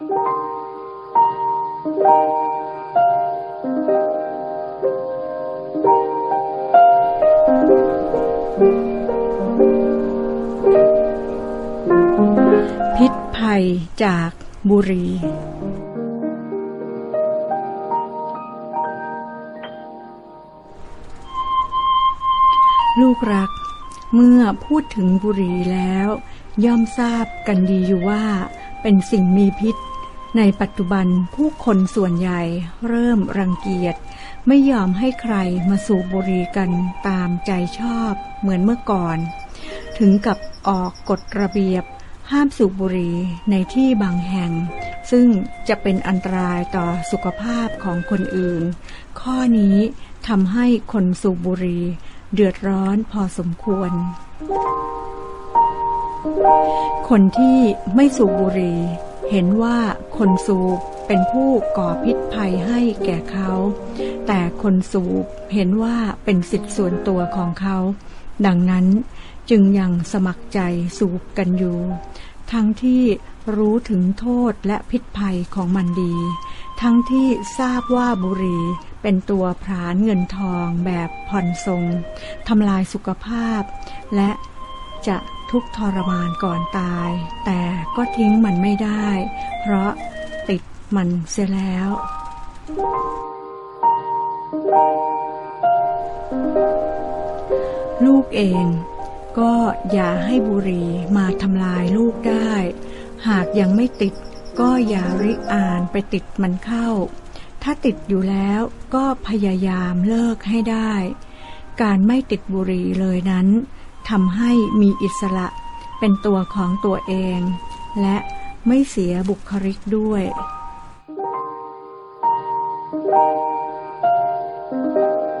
พิษภัยจากบุรี ลูกรัก เมื่อพูดถึงบุรีแล้ว ย่อมทราบกันดีอยู่ว่า เป็นสิ่งมีพิษ ในปัจจุบันผู้คนส่วนใหญ่เริ่มรังเกียจ ไม่ยอมให้ใครมาสูบบุหรี่กันตามใจชอบเหมือนเมื่อก่อน ถึงกับออกกฎระเบียบห้ามสูบบุหรี่ในที่บางแห่ง ซึ่งจะเป็นอันตรายต่อสุขภาพของคนอื่น ข้อนี้ทำให้คนสูบบุหรี่เดือดร้อนพอสมควร คนที่ไม่สูบบุหรี่ เห็นว่าคนสูบเป็นผู้ก่อพิษภัยให้แก่เขา แต่คนสูบเห็นว่าเป็นสิทธิส่วนตัวของเขา ดังนั้นจึงยังสมัครใจสูบกันอยู่ ทั้งที่รู้ถึงโทษและพิษภัยของมันดี ทั้งที่ทราบว่าบุหรี่เป็นตัวผลาญเงินทองแบบผ่อนทรงทำลายสุขภาพ และ จะทุกทรมานก่อนตาย แต่ก็ทิ้งมันไม่ได้ เพราะติดมันเสียแล้ว ลูกเอง ก็อย่าให้บุหรี่มาทำลายลูกได้ หากยังไม่ติดก็อย่าริอ่านไปติดมันเข้า ถ้าติดอยู่แล้วก็พยายามเลิกให้ได้ การไม่ติดบุหรี่เลยนั้น ทำให้มีอิสระเป็นตัวของตัวเอง และไม่เสียบุคลิกด้วย Thank you.